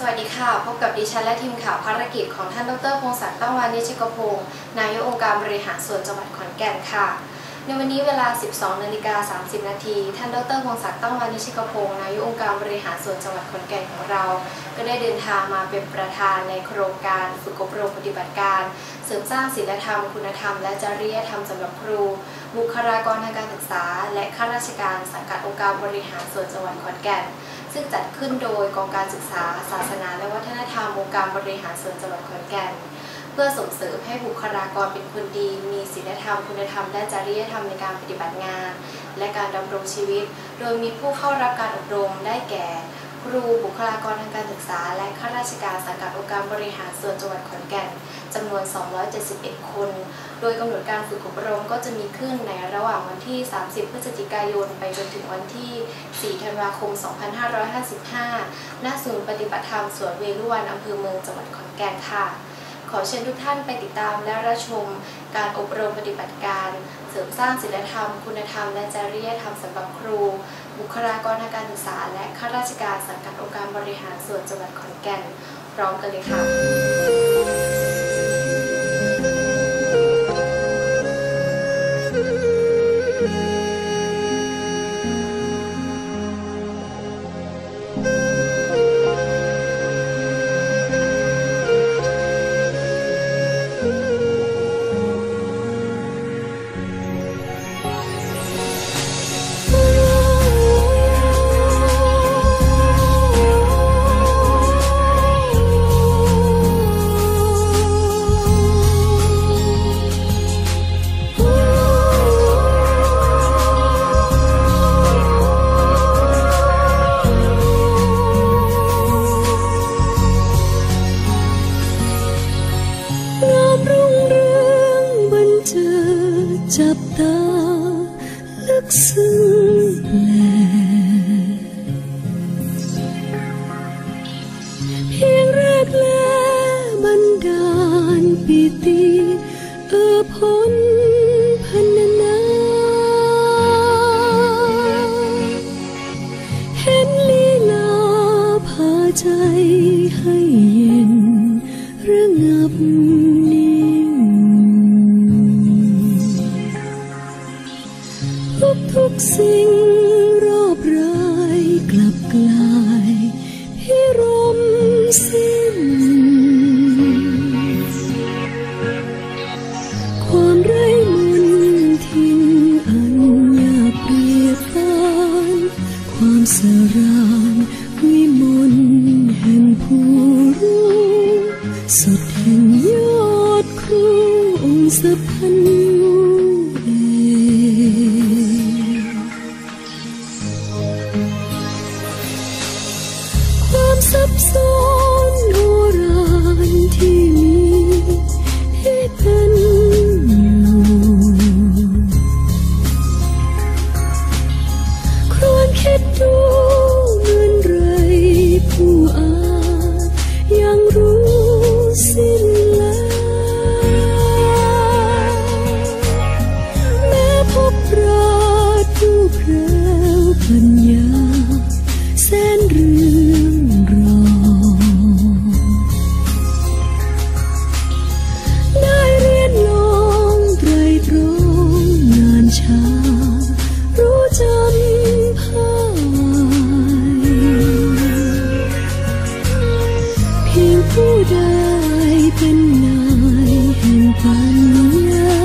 สวัสดีค่ะ พบกับดิฉันและทีมข่าวภารกิจของท่านดรพงศักดิ์ตั้งวานิชิกพงศ์นายกองค์การบริหารส่วนจังหวัดขอนแก่นค่ะ ในวันนี้เวลา 12นาฬิกา30 นาที ท่านดรพงศักดิ์ตั้งวานิชิกพงศ์นายกองค์การบริหารส่วนจังหวัดขอนแก่นของเรา ก็ได้เดินทางมาเป็นประธานในโครงการฝึกอบรมปฏิบัติการ เสริมสร้างศีลธรรม คุณธรรม และจริยธรรมสำหรับครู บุคลากรทางการศึกษา และข้าราชการสังกัดองค์การบริหารส่วนจังหวัดขอนแก่น ซึ่งจัดขึ้นโดยกองการศึกษา ศาสนา และวัฒนธรรมองค์การบริหารส่วนจังหวัดขอนแก่น เพื่อส่งเสริมให้บุคลากรเป็นคนดี มีศีลธรรม คุณธรรม และจริยธรรมในการปฏิบัติงาน และการดำรงชีวิต โดยมีผู้เข้ารับการอบรมได้แก่ ครูบุคลากรทางการศึกษา และข้าราชการสังกัดองค์การบริหารส่วนจังหวัดขอนแก่นจำนวน 271 คน โดยกำหนดการฝึกอบรมก็จะมีขึ้นในระหว่างวันที่ 30 พฤศจิกายน ไปจนถึงวันที่ 4 ธันวาคม 2555 ณ ศูนย์ปฏิบัติธรรมสวนเวรุวันอำเภอเมืองจังหวัดขอนแก่นค่ะ ขอเชิญทุกท่านไปติดตามและรับชมการอบรมปฏิบัติการ เสริมสร้างศีลธรรม คุณธรรม และจริยธรรมสำหรับครู บุคลากรทางการศึกษา และข้าราชการสังกัดองค์การบริหารส่วนจังหวัดขอนแก่น พร้อมกันเลยค่ะ ได้เป็นนายแห่งปัญญา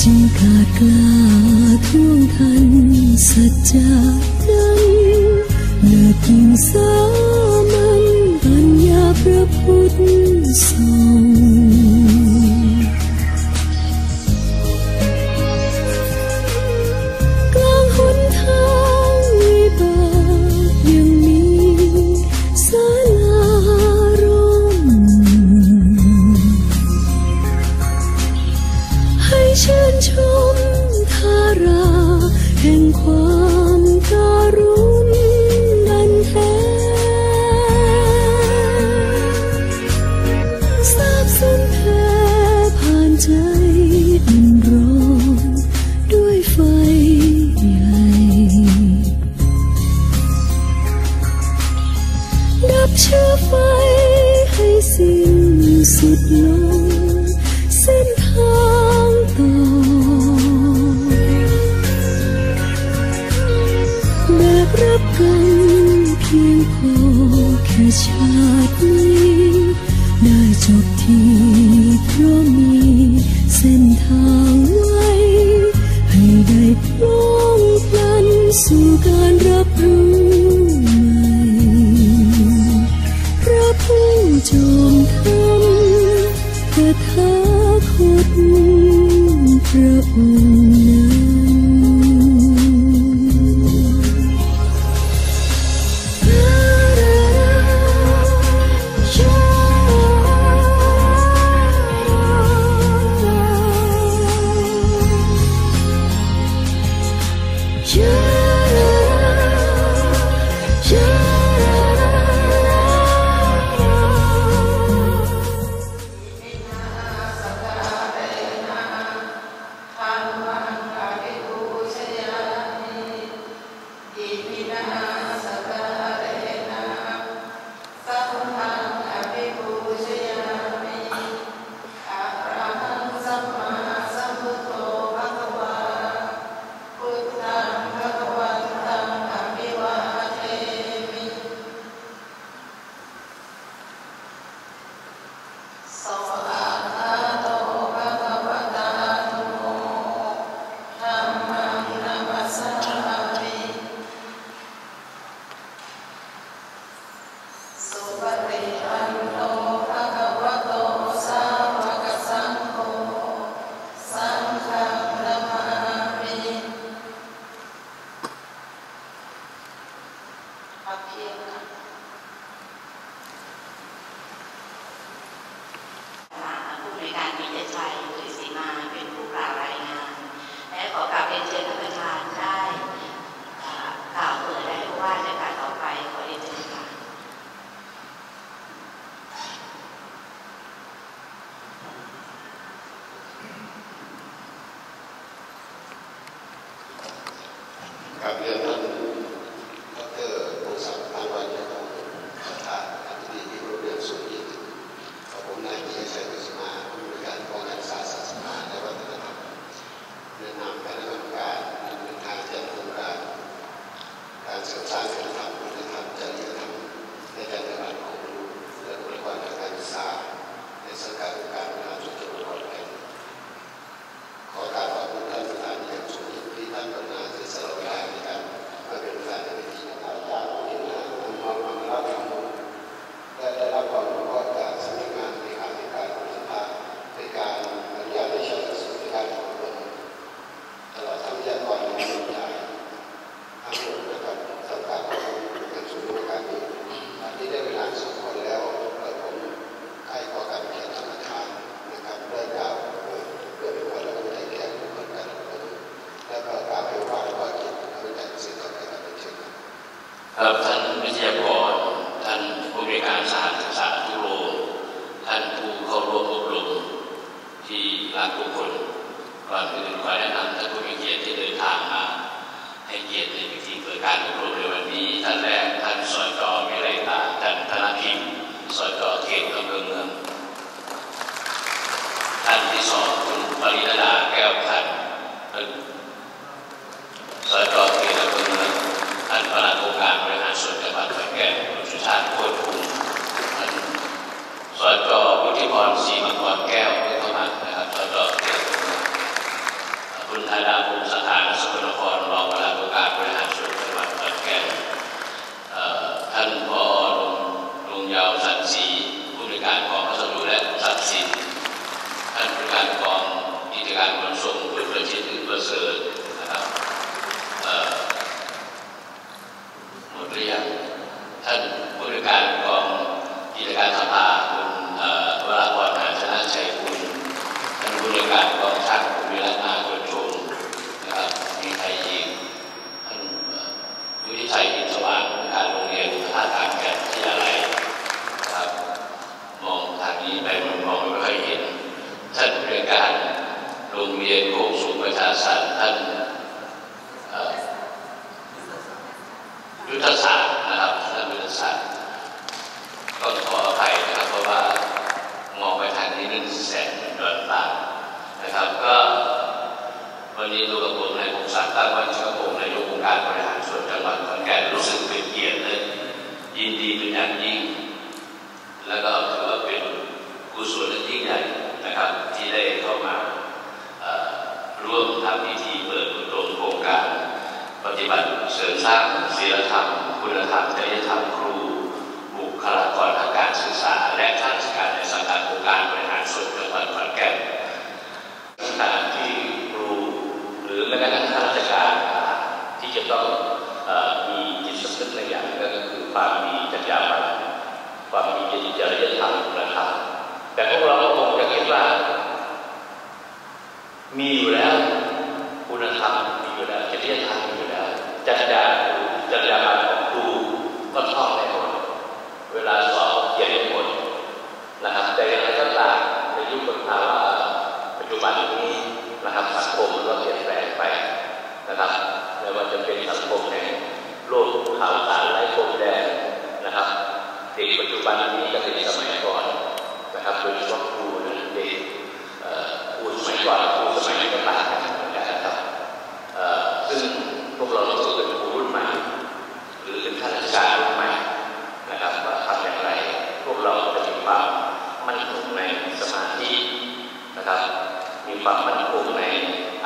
จึงกล้ากล้าท่วงทันสัจจานั้นเลิศยิ่งสา Rượu have you ever ติเมืองเมืองท่านที่สองคุณปริณดาแก้วพันธ์สจเกียรติเมืองเมืองท่านประธานดองค์การบริหารส่วนจังหวัดขอนแก่นคุณสุชาติโคตรภูมิท่านสจวุฒิพรศรีมังกรแก้วท่อนเข้ามานะครับสจเรอคุณธาดาภูมิสถานสกลนครรองประหลั หมดเรียงท่านบริการกองกิจการสภาคุวรากรอาชนะชัคุณท่านบริการกองชางคุณวิรัตนาคุณชงนะคไทยยิงท่านวุฒิชัยอินทวานผู้การโรงเรียนท่าทางแก่ที่อะไรครับมองทางนี้ไปมันมองไม่ค่อยเห็นท่านบริการโรงเรียนโคก ธศาสตร์ท่านยุทธศาสตร์นะครับท่านยุทธศาสตร์ก็ขออภัยนะครับเพราะว่ามองไปทางที่หนึ่งแสนดอนบาทนะครับก็วันนี้ตัวกระผมนายพงศักดิ์ตั้งวันชกผมนายกองค์การบริหารส่วนจังหวัดขอนแก่นรู้สึกเป็นเกียรติเลยยินดีเป็นอย่างยิ่ง แล้วก็ถือว่าเป็นกุศลที่ยิ่ใหญ่นะครับที่ได้เข้ามา ร่วมทำพิธีเปิดอบรมโครงการ ปฏิบัติเสริมสร้างศีลธรรม คุณธรรมจริยธรรมครู บุคลากรทางการศึกษา และข้าราชการในสังกัดองค์การบริหารส่วนจังหวัดขอนแก่นสถานที่ครูหรือแม้กระทั่งข้าราชการที่จะต้องมีจิตสำนึกในอย่างก็คือความมีจรรยาบรรณความมีจริยธรรมนะครับแต่พวกเราก็คงจะคิดว่ามีอยู่แล้ว คุณธรรมมีอยู่แล้วจริยธรรมมีอยู่แล้วจรรยาจรรยาบรรณของครูก็ท่องได้หมดเวลาสอบเขียนได้หมดนะครับแต่อย่างไรก็ตามในยุคภาวะปัจจุบันนี้นะครับสังคมมันก็เปลี่ยนแปลงไปนะครับไม่ว่าจะเป็นสังคมแห่งโลกข่าวสารไร้พรมแดนนะครับเด็ก ปัจจุบันนี้กับเด็กสมัยก่อนนะครับโดยเฉพาะครูนะเด็กอ่อครูสมัยก่อนครูสมัยนี้ก็ต่างกันเหมือนกันนะครับซึ่งพวกเราก็เป็นครูรุ่นใหม่หรือเป็นข้าราชการรุ่นใหม่นะครับว่าทำอย่างไร พวกเราจะมีความมั่นคงในสมาธินะครับ มีความมั่นคงใน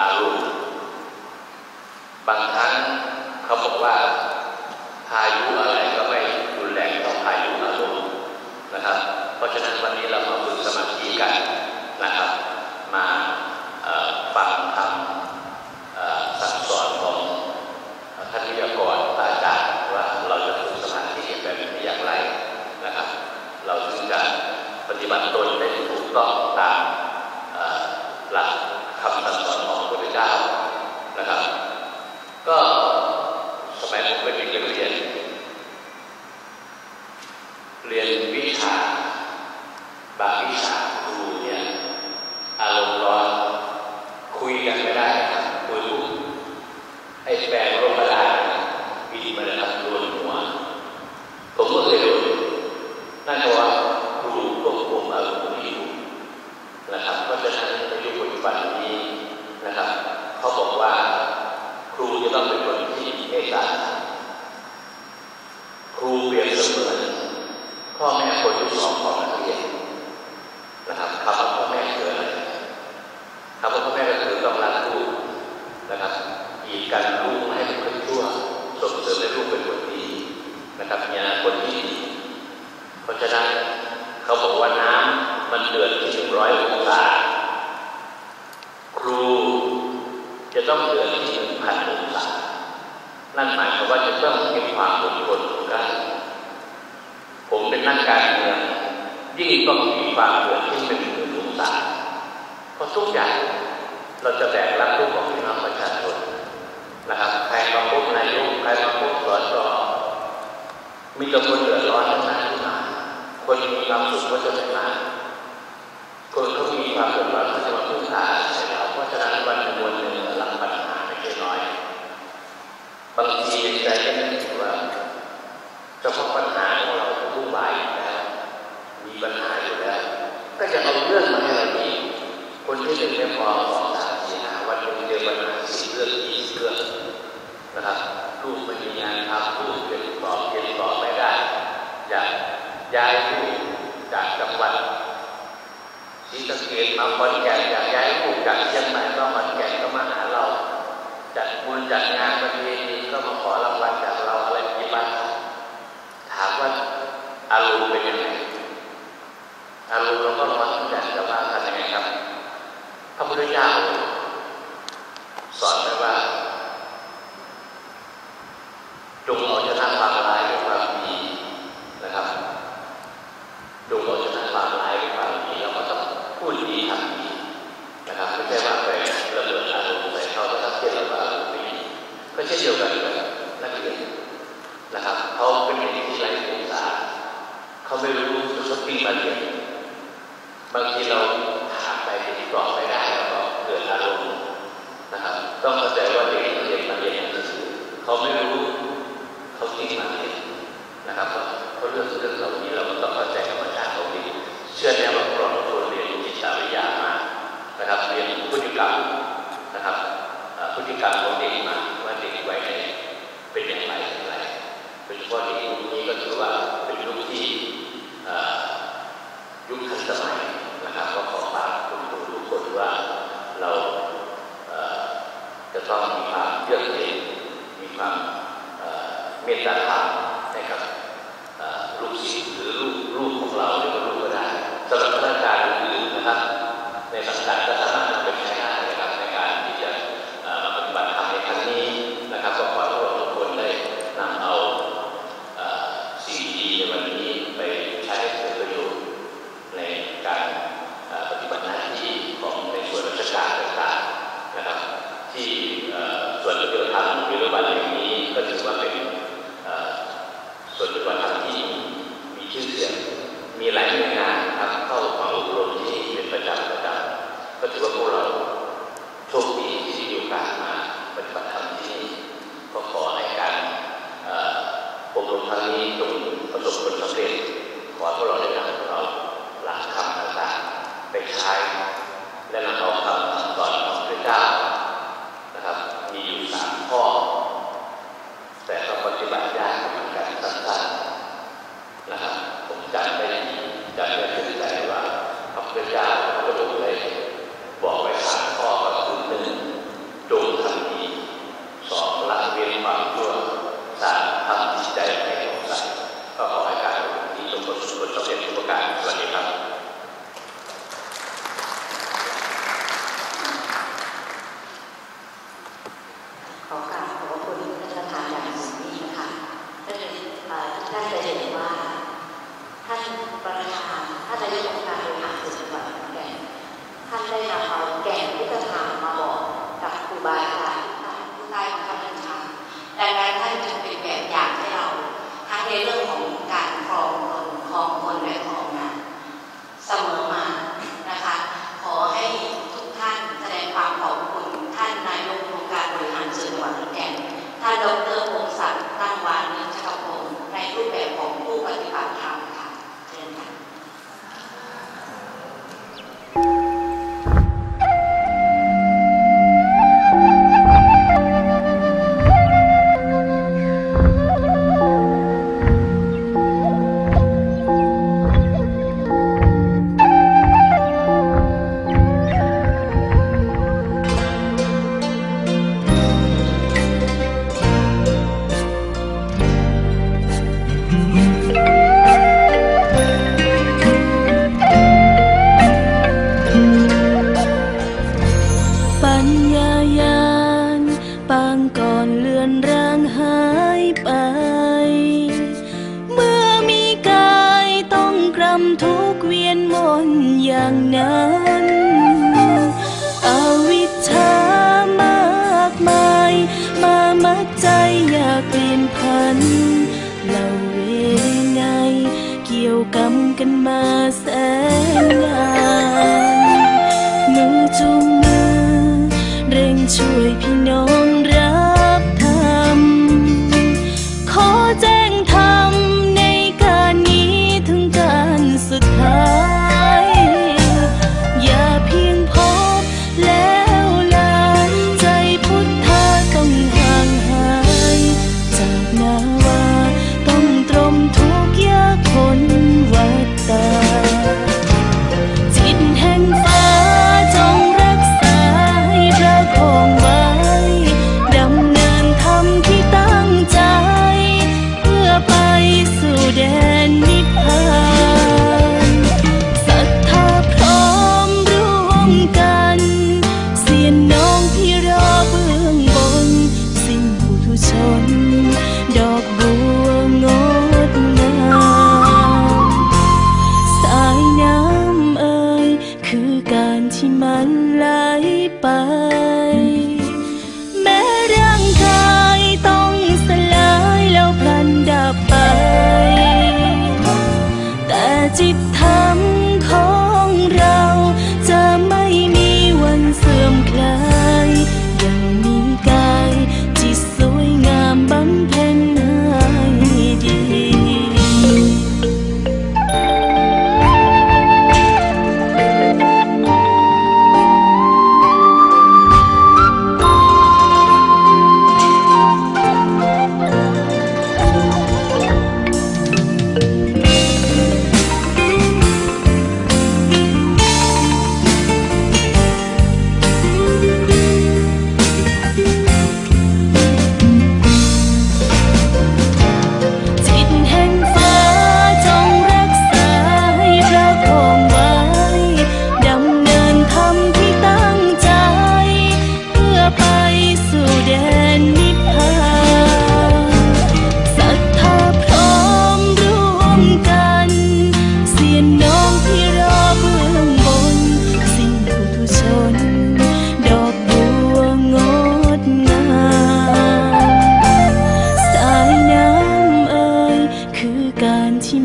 อารมณ์บางครั้งเขาบอกว่าพายุอะไรก็ไม่รุนแรงเท่าพายุอาร นะครับ เพราะฉะนั้นวันนี้เรามาฝึกสมาธิกันนะครับ มาฟังคำสั่งสอนของท่านวิทยากรพระอาจารย์ว่าเราจะฝึกสมาธิแบบนี้อย่างไรนะครับ เราถึงจะปฏิบัติตนได้ถูกต้องตามหลักคำสั่งสอนของพระพุทธเจ้านะครับ ก็สมัยผมเป็นเด็กเรียน เรียนวิชาบางวิชาครูเนี่ยอารมณ์ร้อนคุยกันไม่ได้ครับคุยปุ๊บไอ้แปลงลมกระดาษบินมาเลยครับรวนหัว ผมก็เคยโดนนั่นเพราะว่าครูควบคุมอารมณ์ไม่อยู่นะครับเพราะฉะนั้นในยุคปัจจุบันนี้นะครับ เขาบอกว่า ครูจะต้องเป็นคนที่มีเมตตาครูเปรียบเสมือนพ่อแม่คนที่สองของนักเรียนนะครับคำว่าพ่อแม่คืออะไรคำว่าพ่อแม่ก็คือต้องรักลูกนะครับ กีดกันลูกไม่ให้เป็นคนชั่วส่งเสริมให้ลูกเป็นคนดีนะครับมีอนาคตที่ดีเพราะฉะนั้นเขาบอกว่าน้ำมันเดือดที่หนึ่งร้อยองศาครูจะต้องเดือดที่หนึ่งพันองศานั่นหมายความว่าจะต้องมีความอดทนได้ ผมเป็นนักการเมืองยิ่งต้องมีความเดือดที่เป็นหมื่นองศาเพราะทุกอย่างเราจะแบกรับทุกของพี่น้องประชาชน นะครับใครมาพบนายกใครมาพบสสมีแต่คนเดือดร้อนทั้งนั้นที่มาคนมีความสุขก็จะไม่มาคนเขามีความเดือดร้อนเขาจะมาพึ่งพาใช่ไหมครับเพราะฉะนั้นวันหนึ่งวันหนึ่งรับปัญหาไม่ใช่น้อย บางทีใจก็นึกถึงว่าเฉพาะปัญหาของเราผู้บายอยู่แล้วมีปัญหาอยู่แล้ว ก็จะเอาเรื่องมาให้เราดีคนที่หนึ่งไม่พอสองสามสี่ห้าวันหนึ่งเจอปัญหาสี่เรื่องยี่สิบเรื่อง นะครับลูกไม่มีงานทำลูกเรียนต่อเรียนต่อไม่ได้ อยากย้ายลูกจากจังหวัดที่สะเกตมาขอนแก่นอยากย้ายลูกจากเชียงใหม่ก็ขอนแก่นก็มาหาเราจัดบุญจัดงานประเพณีก็มาขอรางวัลจากเราอะไรกี่บ้างถามว่าอารมณ์เป็นยังไงอารมณ์เราก็ร้อนทุกอย่างจะว่ากันยังไงครับพระพุทธเจ้า เขาใจว่าเด็กนัเรียนมาเรียนหนังสือเขาไม่รู้เขาจริงมาเรียนนะครับเพราะเรื่องเรื่องเหล่านี้เราก็ต้องเข้าใจธรรมชาติเขาดีเชื่อแน่ว่าพวกเราตัวเรียนจิตวิทยามานะครับเรียนพฤติกรรมนะครับพฤติกรรมของเด็กมาว่าเด็กไวัยไหนเป็นอย่างไรอย่างไรโดยเฉพาะเด็กยุคนี้ก็ถือว่าเป็นยุคที่ยุคทันสมัยนะครับก็ขอฝากคุณครูทุกคนว่าเรา จะต้องมีความเยือกเย็นมีความเมตตาธรรมนะครับลูกศิษย์หรือลูกของเราหรือลูกก็ได้สำหรับพระอาจารย์ กเวียนมนอย่างนั้นอวิชามากมาย มามัดใจอยากเปลี่ยนพันเราเวรไง เกี่ยวกำกันมาแสนนาน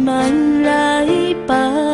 មិនឡើយបើ